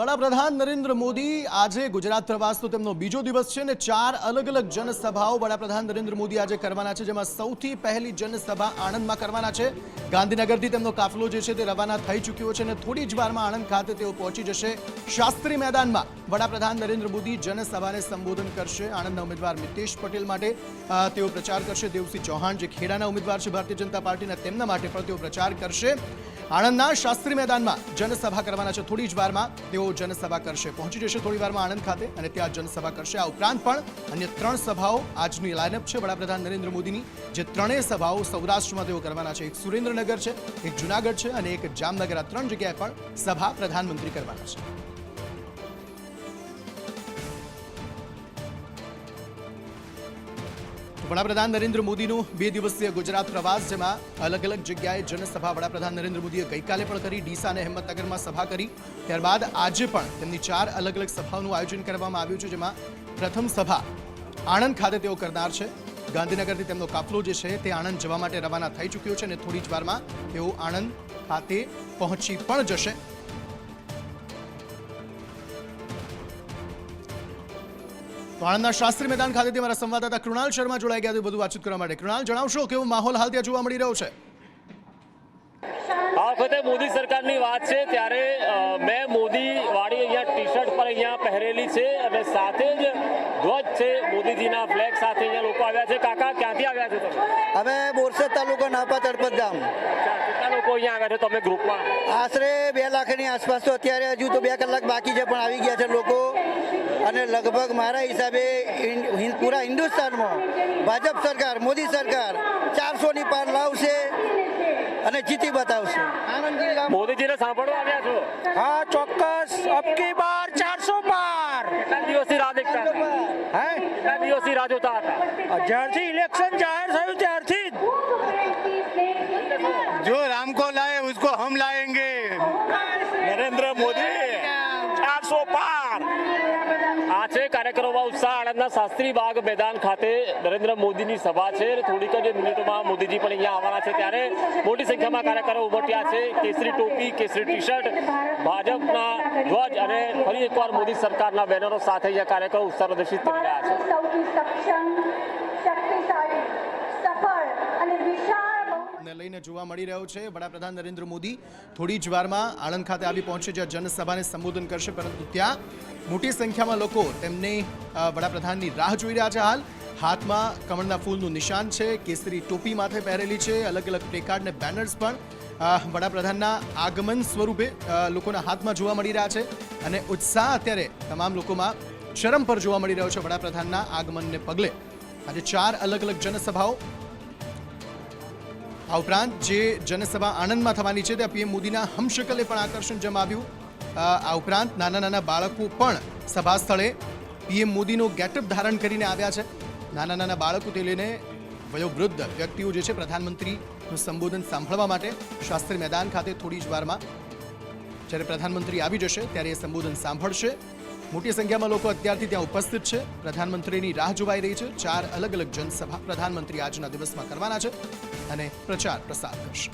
વડાપ્રધાન નરેન્દ્ર મોદી આજે ગુજરાત પ્રવાસનો તેમનો બીજો દિવસ છે અને ચાર અલગ અલગ જનસભાઓ વડાપ્રધાન નરેન્દ્ર મોદી આજે કરવાના છે, જેમાં સૌથી પહેલી જનસભા આણંદમાં કરવાના છે. ગાંધીનગરથી તેમનો કાફલો જે છે તે રવાના થઈ ચૂક્યો છે અને થોડી જ વારમાં આણંદ ખાતે તેઓ પહોંચી જશે. શાસ્ત્રી મેદાનમાં વડાપ્રધાન નરેન્દ્ર મોદી જનસભાને સંબોધન કરશે. આણંદના ઉમેદવાર મિતેશ પટેલ માટે તેઓ પ્રચાર કરશે. દેવસિંહ ચૌહાણ જે ખેડાના ઉમેદવાર છે ભારતીય જનતા પાર્ટીના, તેમના માટે પણ તેઓ પ્રચાર કરશે. આણંદના શાસ્ત્રી મેદાનમાં જનસભા કરવાના છે થોડી જ વારમાં. તેઓ જનસભા કરશે. પહોંચી જશે થોડી વારમાં આણંદ ખાતે અને ત્યાં જનસભા કરશે. આ ઉપરાંત પણ અન્ય ત્રણ સભાઓ આજની લાઇનઅપ છે વડાપ્રધાન નરેન્દ્ર મોદીની, જે ત્રણેય સભાઓ સૌરાષ્ટ્રમાં તેઓ કરવાના છે. એક સુરેન્દ્રનગર છે, એક જુનાગઢ છે અને એક જામનગર. આ ત્રણ જગ્યાએ પણ સભા પ્રધાનમંત્રી કરવાના છે. વડાપ્રધાન નરેન્દ્ર મોદીનું બે દિવસીય ગુજરાત પ્રવાસ, જેમાં અલગ અલગ જગ્યાએ જનસભા વડાપ્રધાન નરેન્દ્ર મોદીએ ગઈકાલે પણ કરી, ડીસા અને હિંમતનગરમાં સભા કરી. ત્યારબાદ આજે પણ તેમની ચાર અલગ અલગ સભાઓનું આયોજન કરવામાં આવ્યું છે, જેમાં પ્રથમ સભા આણંદ ખાતે તેઓ કરનાર છે. ગાંધીનગરથી તેમનો કાફલો જે છે, તે આણંદ જવા માટે રવાના થઈ ચૂક્યો છે અને થોડી જ વારમાં તેઓ આણંદ ખાતે પહોંચી પણ જશે. તો આણંદના શાસ્ત્રી મેદાન ખાતેથી મારા સંવાદદાતા કૃણાલ શર્મા જોડાઈ ગયા છે. બધું વાતચીત કરવા માટે. કૃણાલ જણાવશો કેવો માહોલ હાલ ત્યાં જોવા મળી રહ્યો છે? આ વખતે મોદી સરકારની વાત છે ત્યારે મેં મોદી વાળી અહીંયા ટી શર્ટ પર અહીંયા પહેરેલી છે અને સાથે જ ધ્વજ છે મોદીજીના ફ્લેગ સાથે અહીંયા લોકો આવ્યા છે. કાકા ક્યાંથી આવ્યા છો તમે? અમે બોરસદ તાલુકા નાપા તળપત ગામ. કેટલા લોકો અહીંયા આવ્યા છે તમે ગ્રુપમાં? આશરે બે લાખની આસપાસ તો અત્યારે હજુ તો બે કલાક બાકી છે પણ આવી ગયા છે લોકો. અને લગભગ મારા હિસાબે પૂરા હિન્દુસ્તાનમાં ભાજપ સરકાર મોદી સરકાર ચારસોની પાર લાવશે અને જીતી બતાવશે. મોદીજીને સાંભળવા આવ્યા છો? હા ચોક્કસ. અબકી બાર ચારસો પાર. કેટલા દિવસથી રાહ દેખતા હે? કેટલા દિવસથી રાહ જોતા હતા? જ્યારથી ઇલેક્શન જાહેર થયું ત્યારથી જો. રામકો લાએ ઉસકો હમ લાએ શાસ્ત્રી બાગ મેદાન ખાતે નરેન્દ્ર મોદીની સભા છે થોડીક જ મિનિટોમાં મોદીજી પણ અહીંયા આવવાના છે ત્યારે મોટી સંખ્યામાં કાર્યકરો ઉમટ્યા છે. કેસરી ટોપી, કેસરી ટી શર્ટ ભાજપના ધ્વજ અને ફરી એકવાર મોદી સરકારના બેનરો સાથે અહીંયા કાર્યકરો ઉત્સાહ પ્રદર્શિત કરી રહ્યા છે. વિશાળ ને લઈને જોવા મળી રહ્યો છે. વડાપ્રધાન નરેન્દ્ર મોદી થોડી જ વારમાં આણંદ ખાતે આવી પહોંચશે જ્યાં જનસભાને સંબોધન કરશે, પરંતુ ત્યાં મોટી સંખ્યામાં લોકો તેમને વડાપ્રધાનની રાહ જોઈ રહ્યા છે હાલ. હાથમાં કમળના ફૂલનું નિશાન છે. કેસરી ટોપી માથે પહેરેલી છે. અલગ અલગ પ્લેકાર્ડ ને બેનર્સ પણ વડાપ્રધાનના આગમન સ્વરૂપે લોકોના હાથમાં જોવા મળી રહ્યા છે. અને ઉત્સાહ અત્યારે તમામ લોકોમાં ચરમ પર જોવા મળી રહ્યો છે વડાપ્રધાનના આગમનને પગલે. આજે ચાર અલગ અલગ જનસભાઓ આ ઉપરાંત જે જનસભા આણંદમાં થવાની છે ત્યાં પીએમ મોદીના હમશકલે પણ આકર્ષણ જમાવ્યું. આ ઉપરાંત નાના નાના બાળકો પણ સભા સ્થળે પીએમ મોદીનો ગેટઅપ ધારણ કરીને આવ્યા છે. નાના નાના બાળકો તે લઈને વયોવૃદ્ધ વ્યક્તિઓ જે છે, પ્રધાનમંત્રીનું સંબોધન સાંભળવા માટે શાસ્ત્રી મેદાન ખાતે થોડી જ વારમાં જ્યારે પ્રધાનમંત્રી આવી જશે, ત્યારે એ સંબોધન સાંભળશે. મોટી સંખ્યામાં લોકો અત્યારથી ત્યાં ઉપસ્થિત છે. પ્રધાનમંત્રીની રાહ જોવાઈ રહી છે. ચાર અલગ અલગ જનસભા પ્રધાનમંત્રી આજના દિવસમાં કરવાના છે અને પ્રચાર પ્રસાર કરશે.